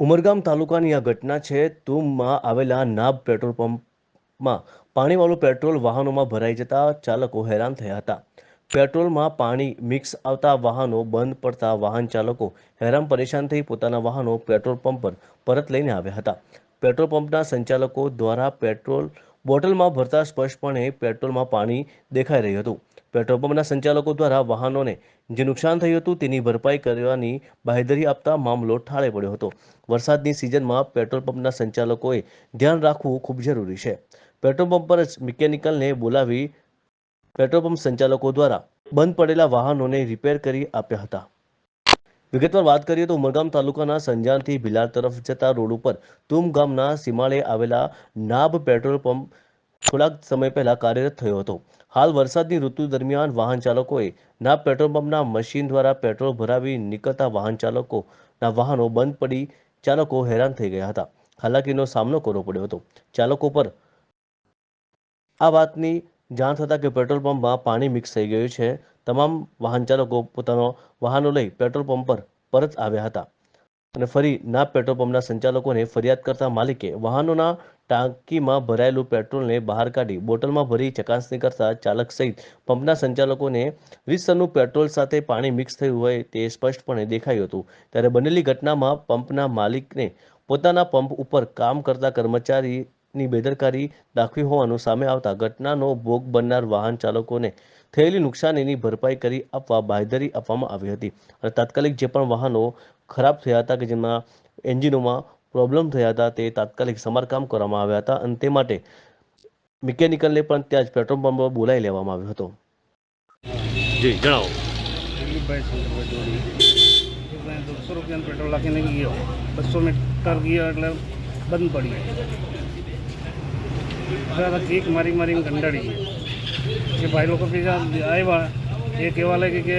ઉમરગામ તાલુકાની આ ઘટના છે. તુમમાં આવેલા નાબ પેટ્રોલ પંપમાં પાણીવાળું પેટ્રોલ વાહનોમાં ભરાઈ જતા ચાલકો હેરાન થયા હતા. પેટ્રોલમાં પાણી મિક્સ આવતા વાહનો બંધ પડતા વાહન ચાલકો હેરાન પરેશાન થઈ પોતાના વાહનો પેટ્રોલ પંપ પર પરત લઈને આવ્યા હતા. પેટ્રોલ પંપના સંચાલકો દ્વારા પેટ્રોલ બોટલમાં ભરતા સ્પષ્ટપણે પેટ્રોલમાં પાણી દેખાઈ રહ્યું હતું. પેટ્રોલ પંપના સંચાલકો દ્વારા વાહનોને જે નુકસાન થયું હતું તેની ભરપાઈ કરવાની બાહેધરી આપતા મામલો ઠાળે પડ્યો હતો. વરસાદની સિઝનમાં પેટ્રોલ પંપના સંચાલકોએ ધ્યાન રાખવું ખૂબ જરૂરી છે. પેટ્રોલ પંપ પર જ મિકેનિકલને બોલાવી પેટ્રોલ પંપ સંચાલકો દ્વારા બંધ પડેલા વાહનોને રિપેર કરી આપ્યા હતા. વિગતવાર વાત કરીએ તો ઉમરગામ તાલુકાના સંજાણથી ભિલાર તરફ જતા રોડ ઉપર તુમ ગામના સીમાળે આવેલા નાબ પેટ્રોલ પંપ થોડાક સમય પહેલા કાર્યરત થયો હતો. હાલ વરસાદની ઋતુ દરમિયાન વાહન ચાલકોએ નાબ પેટ્રોલ પંપના મશીન દ્વારા પેટ્રોલ ભરાવી નીકળતા વાહન ચાલકોના વાહનો બંધ પડી ચાલકો હેરાન થઈ ગયા હતા. હાલાકીનો સામનો કરવો પડ્યો હતો. ચાલકો પર આ વાતની જાણ થતાં કે પેટ્રોલ પંપમાં પાણી મિક્સ થઈ ગયું છે તમામ વાહન ચાલકો પોતાનો વાહનો લઈ પેટ્રોલ પંપ પર પરત આવ્યા હતા. અને ફરી ના પેટ્રોલ પંપના સંચાલકોને ફરિયાદ કરતા માલિકે વાહનોના ટાંકીમાં ભરાયેલું પેટ્રોલને બહાર કાઢી બોટલમાં ભરી ચકાસણી કરતા ચાલક સહિત પંપના સંચાલકોને રીતસરનું પેટ્રોલ સાથે પાણી મિક્સ થયું હોય તે સ્પષ્ટપણે દેખાયું હતું. ત્યારે બનેલી ઘટનામાં પંપના માલિકને પોતાના પંપ ઉપર કામ કરતા કર્મચારીની બેદરકારી દાખવી હોવાનું સામે આવતા ઘટનાનો ભોગ બનનાર વાહન ચાલકોને થયેલી નુકસાનીની ભરપાઈ કરી આપવા બાંયધરી આપવામાં આવી હતી. અને તાત્કાલિક જે પણ વાહનો ખરાબ થયા હતા કે જેમાં એન્જિનોમાં પ્રોબ્લેમ થયા હતા તે તાત્કાલિક સમારકામ કરવામાં આવ્યા હતા અને તે માટે મિકેનિકલને પણ ત્યાં જ પેટ્રોલ પંપ પર બોલાવી લેવામાં આવ્યો હતો. જી જણાવો. દોઢસો રૂપિયાનું પેટ્રોલ નાખીને ગયો. બસો મીટર ગયો એટલે બંધ પડી ગયો ચીક મારી મારીને કંટાળી કે ભાઈ લોકો બીજા આવ્યા એ કહેવા લાગે કે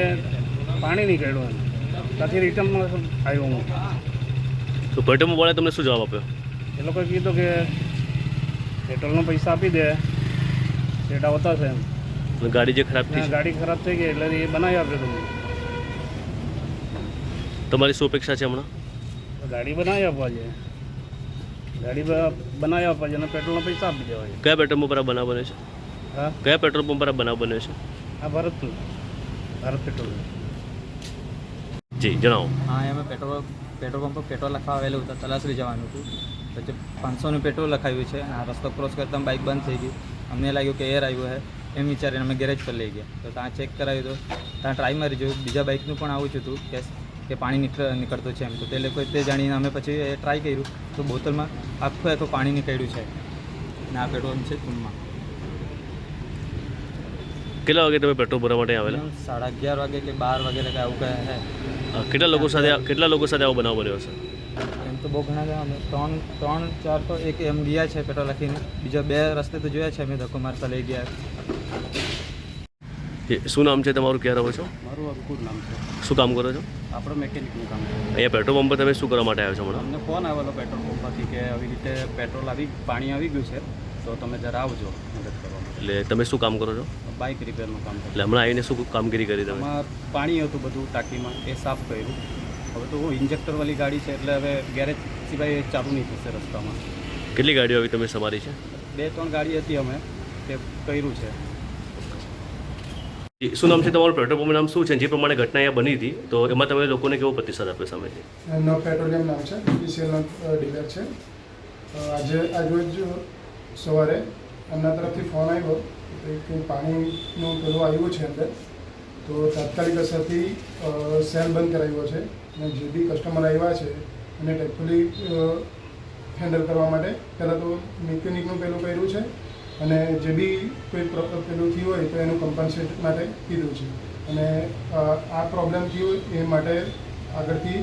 પાણી નહીં એમ. ત્યાંથી રિટર્નમાં આવ્યો હું. તો પેટ્રોલ પંપ તમને શું જવાબ આપ્યો? એ લોકોએ કીધું કે પેટ્રોલનો પૈસા આપી દે સેટા હોતા છે એમ. ગાડી જે ખરાબ થઈ ગાડી ખરાબ થઈ ગઈ એટલે એ બનાવી આપ્યો તમને. તમારી શું અપેક્ષા છે હમણાં? ગાડી બનાવી આપવા છે ગાડી બ- બનાવી આપવા છે અને પેટ્રોલના પૈસા આપી દેવા છે. કયા પેટ્રોલ પંપ પર બનાવ બને છે? હા? કયા પેટ્રોલ પંપ પર બનાવ બન્યો છે? આ ભારતનું. ભારત પેટ્રોલ. જી જણાવો. હા એમાં પેટ્રોલ પેટ્રોલ પંપ પર પેટ્રોલ લખવા આવેલું હતું તલાસરી જવાનું હતું. પછી પાંચસોનું પેટ્રોલ લખાવ્યું છે આ રસ્તો ક્રોસ કરતાં બાઇક બંધ થઈ ગઈ અમને લાગ્યું કે એર આવ્યું હે એમ વિચારીને અમે ગેરેજ પર લઈ ગયા. તો ત્યાં ચેક કરાવ્યું તો ત્યાં ટ્રાય મારી જોયું બીજા બાઇકનું પણ આવું જ હતું. કે કે પાણી નીકળ નીકળતું છે એમ. તો તે લોકોએ તે જાણીને અમે પછી એ ટ્રાય કર્યું. તો બોટલમાં આખું આખું પાણી નીકળ્યું છે. અને આ પેટ્રોલ છે ટૂંકમાં. કેટલા વાગે તમે પેટ્રોલ ભરવા માટે આવેલા? સાડા અગિયાર વાગે કે બાર વાગે કે આવું કહે છે. કેટલા લોકો સાથે કેટલા લોકો સાથે આવો બનાવ બન્યો છે એમ તો બહુ ઘણા ગયા અમે. ત્રણ ત્રણ ચાર તો એક એમ ગયા છે પેટ્રોલ લખીને. બીજા બે રસ્તે તો જોયા છે અમે. ધક્કો મારતા લઈ ગયા. શું નામ છે તમારું? ક્યાં રહો છો? મારું અંકુર નામ છે. શું કામ કરો છો? આપણે મેકેનિકનું કામ છે. અહીંયા પેટ્રોલ પંપ પર તમે શું કરવા માટે આવ્યો છો હમણાં? અમને ફોન આવેલો પેટ્રોલ પંપમાંથી કે આવી રીતે પેટ્રોલ આવી પાણી આવી ગયું છે તો તમે જરા આવજો મદદ કરવા એટલે તમે શું કામ કરો છો? બાઇક રિપેરનું કામ એટલે હમણાં આવીને શું કામગીરી કરી તમે? પાણી હતું બધું ટાંકીમાં એ સાફ કર્યું. હવે તો ઇન્જેક્ટરવાળી ગાડી છે એટલે હવે ગેરેજ સિવાય ચાલુ નહીં થશે રસ્તામાં. કેટલી ગાડીઓ આવી તમે સમારી છે? બે ત્રણ ગાડી હતી અમે તે કર્યું છે. શું નામ છે તમારું? પેટ્રોલ પંપનું નામ શું છે? જે પ્રમાણે ઘટના અહીંયા બની હતી, તો એમાં તમે લોકોને કેવો પ્રતિસાદ આપ્યો સામેથી? એમનો પેટ્રોલિયમ નામ છે બીપીસીએલનો ડીલર છે. આજે આજરોજ સવારે એમના તરફથી ફોન આવ્યો કે પાણીનું પેલું આવ્યું છે અંદર. તો તાત્કાલિક અસરથી સેલ બંધ કરાવ્યો છે અને જે બી કસ્ટમર આવ્યા છે, એને ટેકફુલી હેન્ડલ કરવા માટે પહેલાં તો મિકેનિકનું પેલું કર્યું છે અને જે બી કોઈ પેલું થયું હોય તો એનું કમ્પન્સેટ માટે કીધું છે. અને આ પ્રોબ્લેમ થયું એ માટે આગળથી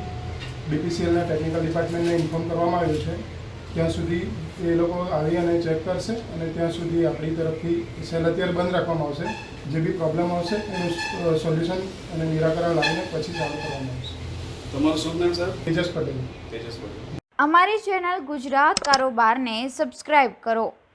બીપીસીએલના ટેકનિકલ ડિપાર્ટમેન્ટને ઇન્ફોર્મ કરવામાં આવ્યું છે. ત્યાં સુધી એ લોકો આવી અને ચેક કરશે અને ત્યાં સુધી આપણી તરફથી સેલ અત્યારે બંધ રાખવામાં આવશે. જે બી પ્રોબ્લેમ આવશે એનું સોલ્યુશન અને નિરાકરણ લાવીને પછી ચાલુ કરવામાં આવશે. તમારું શુભ નામ સર? તેજસ પટેલ. તેજસ પટેલ. અમારી ચેનલ ગુજરાત કારોબારને સબસ્ક્રાઇબ કરો.